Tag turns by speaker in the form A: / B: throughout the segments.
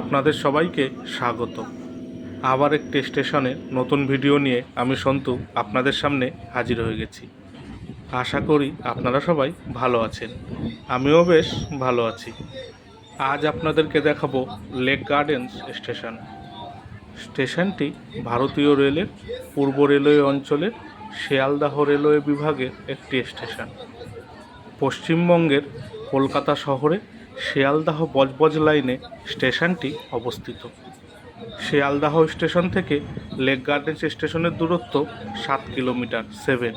A: আপনাদের সবাইকে স্বাগত। আবার একটি স্টেশনে নতুন ভিডিও নিয়ে আমি সন্তু আপনাদের সামনে হাজির হয়ে গেছি। আশা করি আপনারা সবাই ভালো আছেন। আমিও বেশ ভালো আছি। আজ আপনাদেরকে দেখাবো লেক গার্ডেন্স স্টেশন। স্টেশনটি ভারতীয় রেলের পূর্ব রেলওয়ে অঞ্চলের শিয়ালদাহ রেলওয়ে বিভাগের একটি স্টেশন। পশ্চিমবঙ্গের কলকাতা শহরে শিয়ালদাহ বজবজ লাইনে স্টেশনটি অবস্থিত। শিয়ালদাহ স্টেশন থেকে লেক গার্ডেন্স স্টেশনের দূরত্ব সাত কিলোমিটার, সেভেন।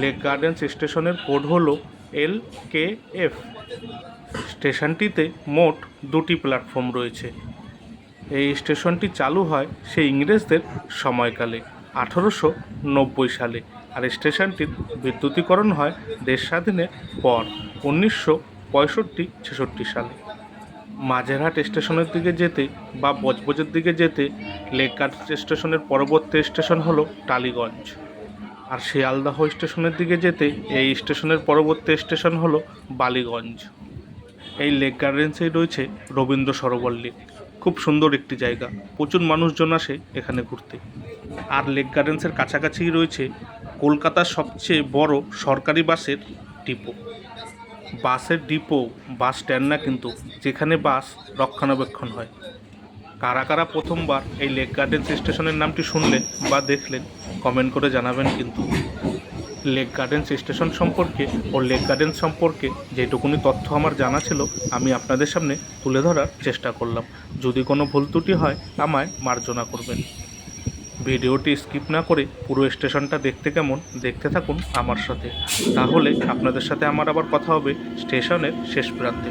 A: লেক গার্ডেন্স স্টেশনের কোড হল এল কে এফ। স্টেশনটিতে মোট দুটি প্ল্যাটফর্ম রয়েছে। এই স্টেশনটি চালু হয় সেই ইংরেজদের সময়কালে, আঠারোশো নব্বই সালে। আর স্টেশনটির বিদ্যুতীকরণ হয় দেশ স্বাধীনের পর, উনিশশো পঁয়ষট্টি, ছেষট্টি সালে। মাঝেরহাট স্টেশনের দিকে যেতে বা বজবজের দিকে যেতে লেকঘাট স্টেশনের পরবর্তী স্টেশন হলো টালিগঞ্জ। আর শিয়ালদাহ স্টেশনের দিকে যেতে এই স্টেশনের পরবর্তী স্টেশন হলো বালিগঞ্জ। এই লেক গার্ডেন্সেই রয়েছে রবীন্দ্র সরোবর লেক খুব সুন্দর একটি জায়গা। প্রচুর মানুষজন আসে এখানে ঘুরতে। আর লেক গার্ডেন্সের কাছাকাছিই রয়েছে কলকাতার সবচেয়ে বড় সরকারি বাসের ডিপো। বাসের ডিপো, বাস স্ট্যান্ড না কিন্তু, যেখানে বাস রক্ষণাবেক্ষণ হয়। কারা কারা প্রথমবার এই লেক গার্ডেন্স স্টেশনের নামটি শুনলেন বা দেখলেন কমেন্ট করে জানাবেন কিন্তু। লেক গার্ডেন্স স্টেশন সম্পর্কে ও লেক গার্ডেন সম্পর্কে যেটুকুনি তথ্য আমার জানা ছিল, আমি আপনাদের সামনে তুলে ধরার চেষ্টা করলাম। যদি কোনো ভুল ত্রুটি হয়, আমায় মার্জনা করবেন। ভিডিওটি স্কিপ না করে পুরো স্টেশনটা দেখতে কেমন, দেখতে থাকুন আমার সাথে। তাহলে আপনাদের সাথে আমার আবার কথা হবে স্টেশনের শেষ প্রান্তে।